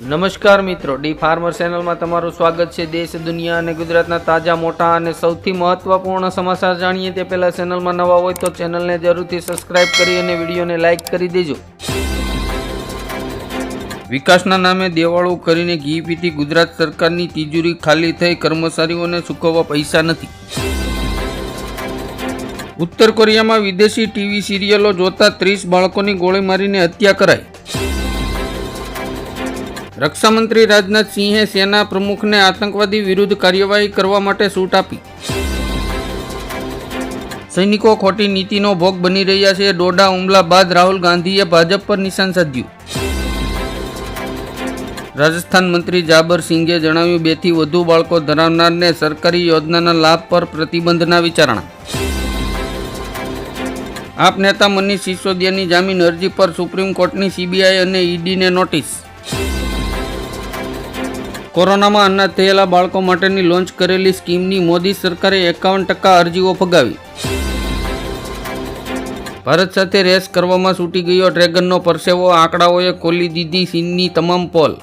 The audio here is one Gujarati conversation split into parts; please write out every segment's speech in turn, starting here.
નમસ્કાર મિત્રો, ડી ફાર્મર ચેનલમાં તમારું સ્વાગત છે. દેશ, દુનિયા અને ગુજરાતના તાજા, મોટા અને સૌથી મહત્વપૂર્ણ સમાચાર જાણીએ તે પહેલાં ચેનલમાં નવા હોય તો ચેનલને જરૂરથી સબસ્ક્રાઇબ કરી અને વિડીયોને લાઇક કરી દેજો. વિકાસના નામે દેવાળું કરીને ઘી પીતી ગુજરાત સરકારની તિજોરી ખાલી થઈ, કર્મચારીઓને ચૂકવવા પૈસા નથી. ઉત્તર કોરિયામાં વિદેશી ટીવી સિરિયલો જોતા ત્રીસ બાળકોની ગોળી મારીને હત્યા કરાઈ. રક્ષામંત્રી રાજનાથ સિંહે સેના પ્રમુખને આતંકવાદી વિરુદ્ધ કાર્યવાહી કરવા માટે છૂટ આપી. સૈનિકો ખોટી નીતિનો ભોગ બની રહ્યા છે. ડોડા હુમલા બાદ રાહુલ ગાંધીએ ભાજપ પર નિશાન સાધ્યું. રાજસ્થાન મંત્રી જાબર સિંઘે જણાવ્યું, બેથી વધુ બાળકો ધરાવનારને સરકારી યોજનાના લાભ પર પ્રતિબંધના વિચારણા. આપ નેતા મનીષ સિસોદિયાની જામીન અરજી પર સુપ્રીમ કોર્ટની સીબીઆઈ અને ઈડીને નોટિસ. કોરોનામાં અનાથ થયેલા બાળકો માટેની લોન્ચ કરેલી સ્કીમની મોદી સરકારે એકાવન ટકા અરજીઓ ફગાવી. ભારત સાથે રેસ કરવામાં છૂટી ગયો ડ્રેગનનો પરસેવો, આંકડાઓએ ખોલી દીધી ચીનની તમામ પોલ.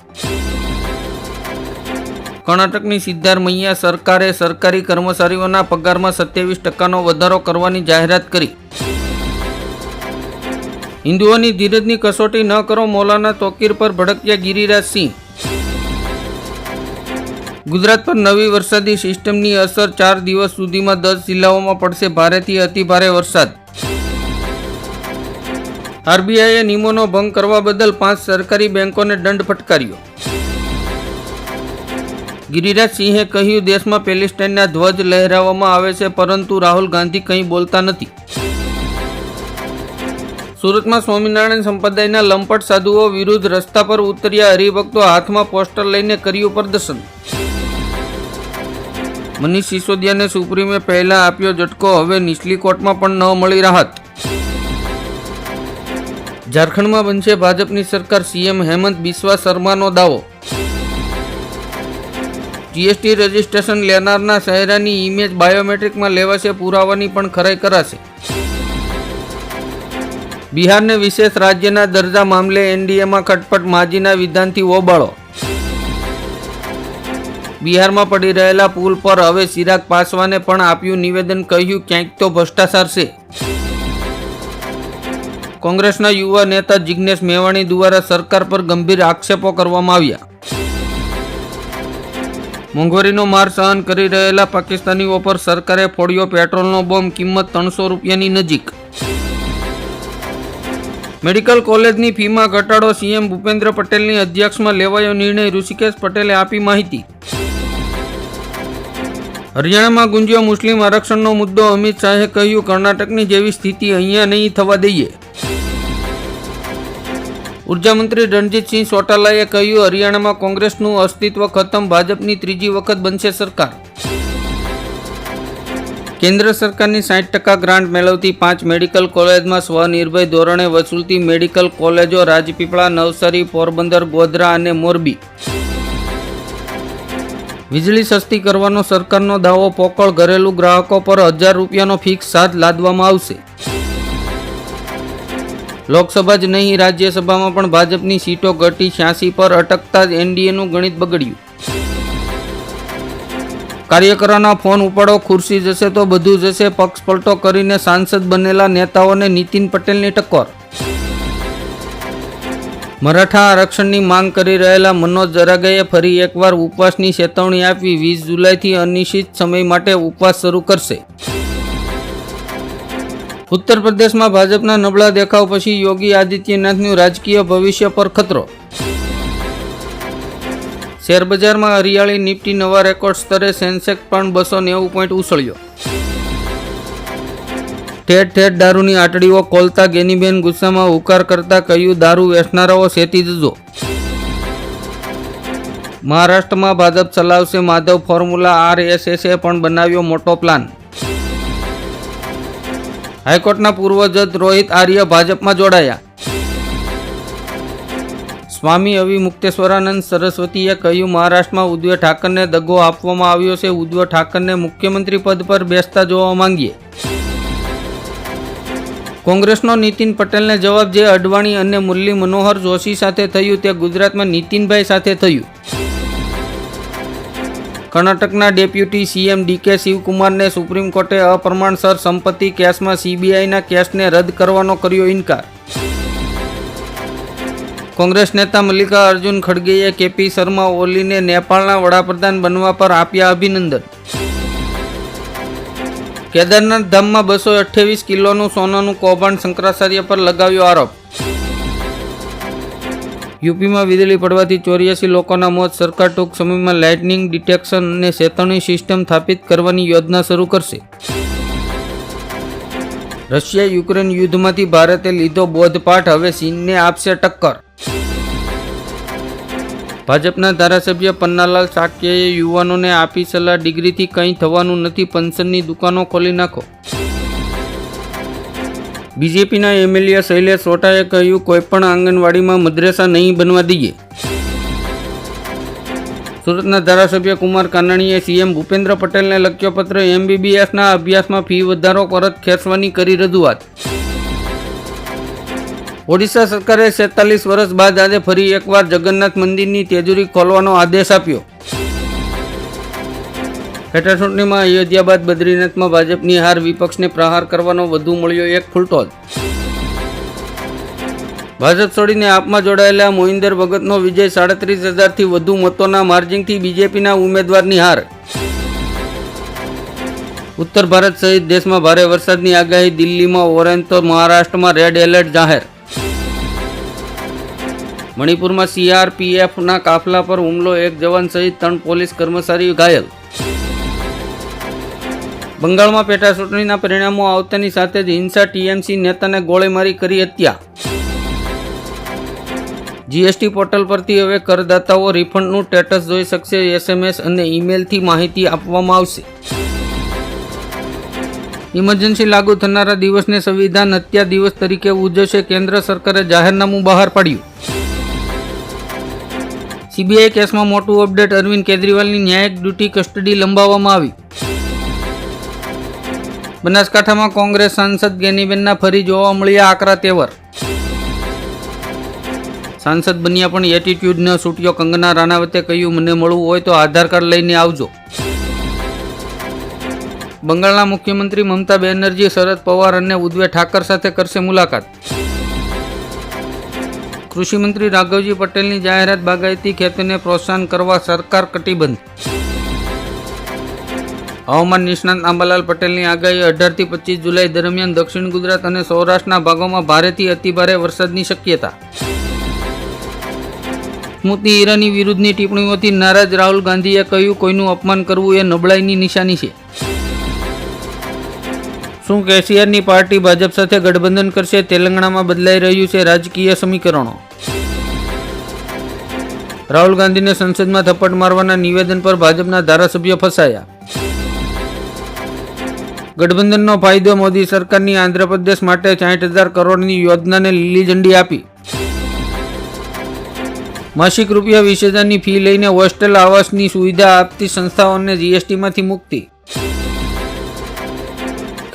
કર્ણાટકની સિદ્ધારમૈયા સરકારે સરકારી કર્મચારીઓના પગારમાં સત્યાવીસ ટકાનો વધારો કરવાની જાહેરાત કરી. હિન્દુઓની ધીરજની કસોટી ન કરો, મૌલાના તોકીર પર ભડક્યા ગિરિરાજ સિંહ. ગુજરાત પર નવી વરસાદી સિસ્ટમની અસર ચાર દિવસ સુધીમાં દસ જિલ્લાઓમાં પડશે ભારેથી અતિભારે વરસાદ. આરબીઆઈએ નિયમોનો ભંગ કરવા બદલ પાંચ સરકારી બેંકોને દંડ ફટકાર્યો. ગિરિરાજ સિંહે કહ્યું, દેશમાં પેલેસ્ટાઇનના ધ્વજ લહેરાવવામાં આવે છે, પરંતુ રાહુલ ગાંધી કંઈ બોલતા નથી. સુરતમાં સ્વામિનારાયણ સંપ્રદાયના લંપટ સાધુઓ વિરુદ્ધ રસ્તા પર ઉતર્યા હરિભક્તો હાથમાં પોસ્ટર લઈને કર્યું પ્રદર્શન. મનીષ સિસોદિયાને સુપ્રીમે પહેલા આપ્યો ઝટકો, હવે નીચલી કોર્ટમાં પણ ન મળી રાહત. ઝારખંડમાં બનશે ભાજપની સરકાર, સીએમ હેમંત બિસ્વા શર્માનો દાવો. જીએસટી રજિસ્ટ્રેશન લેનારના ચહેરાની ઇમેજ બાયોમેટ્રિકમાં લેવાશે પુરાવાની પણ ખરાઈ કરાશે. બિહારને વિશેષ રાજ્યના દરજા મામલે એનડીએમાં ખટપટ, માજીના વિધાનથી ઓબાળો. બિહારમાં પડી રહેલા પુલ પર હવે ચિરાગ પાસવાને પણ આપ્યું નિવેદન, કહ્યું, ક્યાંક તો ભ્રષ્ટાચાર છે. કોંગ્રેસના યુવા નેતા જિગ્નેશ મેવાણી દ્વારા સરકાર પર ગંભીર આક્ષેપો કરવામાં આવ્યા. મોંઘવારીનો માર સહન કરી રહેલા પાકિસ્તાનીઓ પર સરકારે ફોડ્યો પેટ્રોલનો બોમ્બ, કિંમત ત્રણસો રૂપિયાની નજીક. મેડિકલ કોલેજની ફીમાં ઘટાડો, સીએમ ભૂપેન્દ્ર પટેલની અધ્યક્ષમાં લેવાયો નિર્ણય, ઋષિકેશ પટેલે આપી માહિતી. હરિયાણામાં ગુંજ્યો મુસ્લિમ આરક્ષણનો મુદ્દો અમિત શાહે કહ્યું, કર્ણાટકની જેવી સ્થિતિ અહીંયા નહીં થવા દઈએ. ઉર્જામંત્રી રણજીતસિંહ ચોટાલાએ કહ્યું, હરિયાણામાં કોંગ્રેસનું અસ્તિત્વ ખતમ, ભાજપની ત્રીજી વખત બનશે સરકાર. કેન્દ્ર સરકારની સાઠ ટકા ગ્રાન્ટ મેળવતી પાંચ મેડિકલ કોલેજમાં સ્વનિર્ભય ધોરણે વસૂલતી મેડિકલ કોલેજો, રાજપીપળા, નવસારી, પોરબંદર, ગોધરા અને મોરબી. વીજળી સસ્તી કરવાનો સરકારનો દાવો, પોકળ ઘરેલું ગ્રાહકો પર હજાર રૂપિયાનો ફિક્સ ચાર્જ લાદવામાં આવશે. લોકસભા જ નહીં, રાજ્યસભામાં પણ ભાજપની સીટો ઘટી છ્યાસી પર અટકતા જ એનડીએનું ગણિત બગડ્યું. કાર્યકરોના ફોન ઉપાડો, ખુરશી જશે તો બધું જશે પક્ષ પલટો કરીને સાંસદ બનેલા નેતાઓને નીતિન પટેલની ટક્કર મરાઠા આરક્ષણની માંગ કરી રહેલા મનોજ જરાગાએ ફરી એકવાર ઉપવાસની ચેતવણી આપી વીસ જુલાઈથી અનિશ્ચિત સમય માટે ઉપવાસ શરૂ કરશે. ઉત્તર પ્રદેશમાં ભાજપના નબળા દેખાવ પછી યોગી આદિત્યનાથનું રાજકીય ભવિષ્ય પર ખતરો. શેરબજારમાં હરિયાળી નિફ્ટી નવા રેકોર્ડ સ્તરે સેન્સેક્સ પણ બસો નેવું પોઈન્ટ ઉછળ્યો. ઠેર ઠેર દારૂની આટડીઓ ખોલતા ગેનીબેન ગુસ્સામાં હુકાર કરતા કહ્યું, દારૂ વેચનારાઓ સેતી જજો મહારાષ્ટ્રમાં ભાજપ ચલાવશે માધવ ફોર્મ્યુલા, આરએસએસે પણ બનાવ્યો મોટો પ્લાન. હાઈકોર્ટના પૂર્વ જજ રોહિત આર્ય ભાજપમાં જોડાયા. સ્વામી અવિમુક્તેશ્વરાનંદ સરસ્વતીએ કહ્યું, મહારાષ્ટ્રમાં ઉદ્ધવ ઠાકરને દગો આપવામાં આવ્યો છે. ઉદ્ધવ ઠાકરને મુખ્યમંત્રી પદ પર બેસતા જોવા માંગીએ. કોંગ્રેસનો નીતિન પટેલને જવાબ જે અડવાણી અને મુરલી મનોહર જોશી સાથે થયું તે ગુજરાતમાં નીતિનભાઈ સાથે થયું. કર્ણાટકના ડેપ્યુટી સીએમ ડીકે શિવકુમારને સુપ્રીમ કોર્ટે અપ્રમાણસર સંપત્તિ કેસમાં સીબીઆઈના કેસને રદ કરવાનો કર્યો ઇનકાર. કોંગ્રેસ નેતા મલ્લિકા અર્જુન ખડગેએ કેપી શર્મા ઓલીને નેપાળના વડાપ્રધાન બનવા પર આપ્યા અભિનંદન. કેદારનાથ ધામમાં બસો અઠ્યાવીસ કિલોનું સોનાનું કૌભાંડ શંકરાચાર્ય પર લગાવ્યો આરોપ. યુપીમાં વીજળી પડવાથી ચોર્યાસી લોકોના મોત, સરકાર ટૂંક સમયમાં લાઇટનિંગ ડિટેક્શન અને ચેતવણી સિસ્ટમ સ્થાપિત કરવાની યોજના શરૂ કરશે. રશિયા યુક્રેન યુદ્ધમાંથી ભારતે લીધો બોધપાઠ, હવે ચીનને આપશે ટક્કર. ભાજપના ધારાસભ્ય પન્નાલાલ સાકિયાએ યુવાનોને આપી સલાહ. ડિગ્રીથી કંઈ થવાનું નથી. પંશનની દુકાનો ખોલી નાખો. બીજેપીના એમએલએ શૈલેષ રોટાએ કહ્યું, કોઈપણ આંગણવાડીમાં મદ્રેસા નહીં બનવા દઈએ. સુરતના ધારાસભ્ય કુમાર કાનાણીએ સીએમ ભૂપેન્દ્ર પટેલને લખ્યો પત્ર, એમબીબીએસના અભ્યાસમાં ફી વધારો પરત ખેંચવાની કરી રજૂઆત. ઓડિશા સરકારે છેતાલીસ વર્ષ બાદ આજે ફરી એકવાર જગન્નાથ મંદિરની તેજુરી ખોલવાનો આદેશ આપ્યો. પેટા ચૂંટણીમાં અયોધ્યા બાદ બદ્રીનાથમાં ભાજપની હાર, વિપક્ષને પ્રહાર કરવાનો વધુ મળ્યો એક ફૂલટો ભાજપ છોડીને આપમાં જોડાયેલા મોહિન્દર ભગતનો વિજય સાડત્રીસ હજારથી વધુ મતોના માર્જિંગથી બીજેપીના ઉમેદવારની હાર. ઉત્તર ભારત સહિત દેશમાં ભારે વરસાદની આગાહી, દિલ્હીમાં ઓરેન્જ, તો મહારાષ્ટ્રમાં રેડ એલર્ટ જાહેર. મણિપુરમાં સીઆરપીએફના કાફલા પર હુમલો, એક જવાન સહિત ત્રણ પોલીસ કર્મચારી ઘાયલ. બંગાળમાં પેટા ચૂંટણીના પરિણામો આવતાની સાથે જ હિંસા ટીએમસી નેતાને ગોળીમારી કરી હત્યા. જીએસટી પોર્ટલ પરથી હવે કરદાતાઓ રિફંડનું સ્ટેટસ જોઈ શકશે, એસએમએસ અને ઈમેલથી માહિતી આપવામાં આવશે. ઇમરજન્સી લાગુ થનારા દિવસને સંવિધાન હત્યા દિવસ તરીકે ઉજવશે, કેન્દ્ર સરકારે જાહેરનામું બહાર પાડ્યું. સીબીઆઈ કેસમાં મોટું અપડેટ અરવિંદ કેજરીવાલની ન્યાયિક ડ્યુટી કસ્ટડી લંબાવવામાં આવી. બનાસકાંઠામાં કોંગ્રેસ સાંસદ ગેનીબેનના ફરી જોવા મળ્યા આકરા તેવર. સાંસદ બન્યા પણ એટીટ્યુડ ન છૂટ્યો. કંગના રાણાવતે કહ્યું, મને મળવું હોય તો આધાર કાર્ડ લઈને આવજો. બંગાળના મુખ્યમંત્રી મમતા બેનર્જી, શરદ પવાર અને ઉદ્વે ઠાકર સાથે કરશે મુલાકાત. કૃષિમંત્રી રાઘવજી પટેલની જાહેરાત બાગાયતી ખેતીને પ્રોત્સાહન કરવા સરકાર કટિબદ્ધ હવામાન નિષ્ણાંત આંબાલાલ પટેલની આગાહી અઢારથી પચીસ જુલાઈ દરમિયાન દક્ષિણ ગુજરાત અને સૌરાષ્ટ્રના ભાગોમાં ભારેથી અતિભારે વરસાદની શક્યતા. સ્મૃતિ ઈરાની વિરુદ્ધની ટિપ્પણીઓથી નારાજ રાહુલ ગાંધીએ કહ્યું, કોઈનું અપમાન કરવું એ નબળાઈની નિશાની છે. શું કેસીઆરની પાર્ટી ભાજપ સાથે ગઠબંધન કરશે તેલંગણામાં બદલાઈ રહ્યું છે રાજકીય સમીકરણો. રાહુલ ગાંધીને સંસદમાં થપ્પડ મારવાના નિવેદન પર ભાજપના ધારાસભ્યો ફસાયા. ગઠબંધનનો ફાયદો મોદી સરકારની આંધ્રપ્રદેશ માટે સાઠ હજાર કરોડની યોજનાને લીલી ઝંડી આપી. માસિક રૂપિયા વીસ હજારની ફી લઈને હોસ્ટેલ આવાસની સુવિધા આપતી સંસ્થાઓને જીએસટીમાંથી મુક્તિ.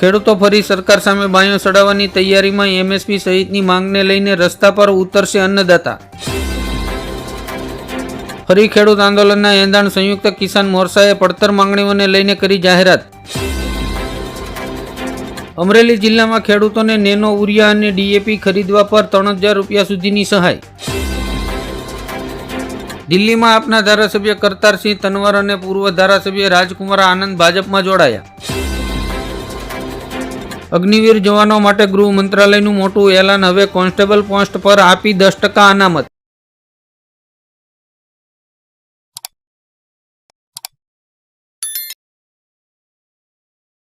ખેડૂતો ફરી સરકાર સામે બાયો ચડાવવાની તૈયારીમાં એમએસપી સહિતની માંગને લઈને રસ્તા પર ઉતરશે અન્નદાતા. ફરી ખેડૂત આંદોલનના એંધાણ સંયુક્ત કિસાન મોરચાએ પડતર માંગણીઓને લઈને કરી જાહેરાત. અમરેલી જિલ્લામાં ખેડૂતોને નેનો ઉરિયા અને ડીએપી ખરીદવા પર ત્રણ હજાર રૂપિયા સુધીની સહાય. દિલ્હીમાં આપના ધારાસભ્ય કરતારસિંહ તનવર અને પૂર્વ ધારાસભ્ય રાજકુમાર આનંદ ભાજપમાં જોડાયા. અગ્નિવીર જવાનો માટે ગૃહ મંત્રાલયનું મોટું એલાન હવે કોન્સ્ટેબલ પોસ્ટ પર આપી દસ ટકા અનામત.